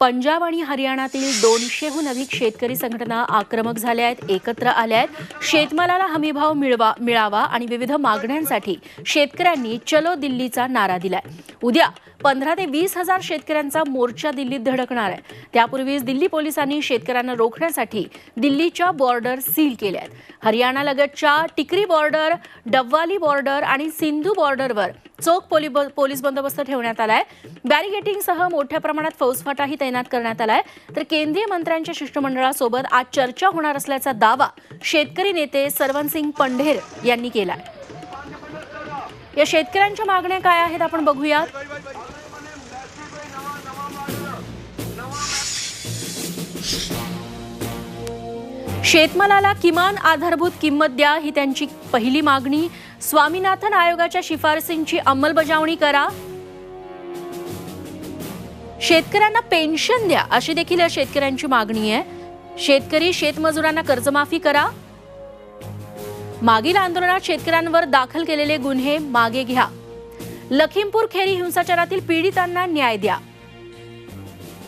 पंजाब आणि हरियाणातील दोनशेहून अधिक शेतकरी संघटना आक्रमक झाल्या आहेत एकत्र आल्या आहेत. शेतमालाला हमीभाव मिळवा मिळावा आणि विविध मागण्यांसाठी शेतकऱ्यांनी चलो दिल्लीचा नारा दिलाय. उद्या पंधरा ते वीस हजार शेतकऱ्यांचा मोर्चा दिल्लीत धडकणार आहे. त्यापूर्वीच दिल्ली पोलिसांनी शेतकऱ्यांना रोखण्यासाठी दिल्लीच्या बॉर्डर सील केल्या आहेत. हरियाणालगतच्या टिकरी बॉर्डर डब्वाली बॉर्डर आणि सिंधू बॉर्डरवर चोख पोली पोलीस बंदोबस्त ठेवण्यात आलाय. बॅरिगेटिंगसह मोठ्या प्रमाणात फौजफाटाही तैनात करण्यात आलाय. तर केंद्रीय मंत्र्यांच्या शिष्टमंडळासोबत आज चर्चा होणार असल्याचा दावा शेतकरी नेते सरवनसिंग पंढेर यांनी केला आहे या शेतकऱ्यांच्या मागण्या काय आहेत आपण बघूयात शेतमालाला किमान आधारभूत किंमत द्या ही त्यांची पहिली मागणी. स्वामीनाथन आयोगाच्या शिफारसींची अंमलबजावणी करा. शेतकऱ्यांना पेन्शन द्या अशी देखील या शेतकऱ्यांची मागणी आहे. शेतकरी शेतमजुरांना कर्जमाफी करा. मागील आंदोलनात शेतकऱ्यांवर दाखल केलेले गुन्हे मागे घ्या. लखीमपूर खेरी हिंसाचारातील पीडितांना न्याय द्या.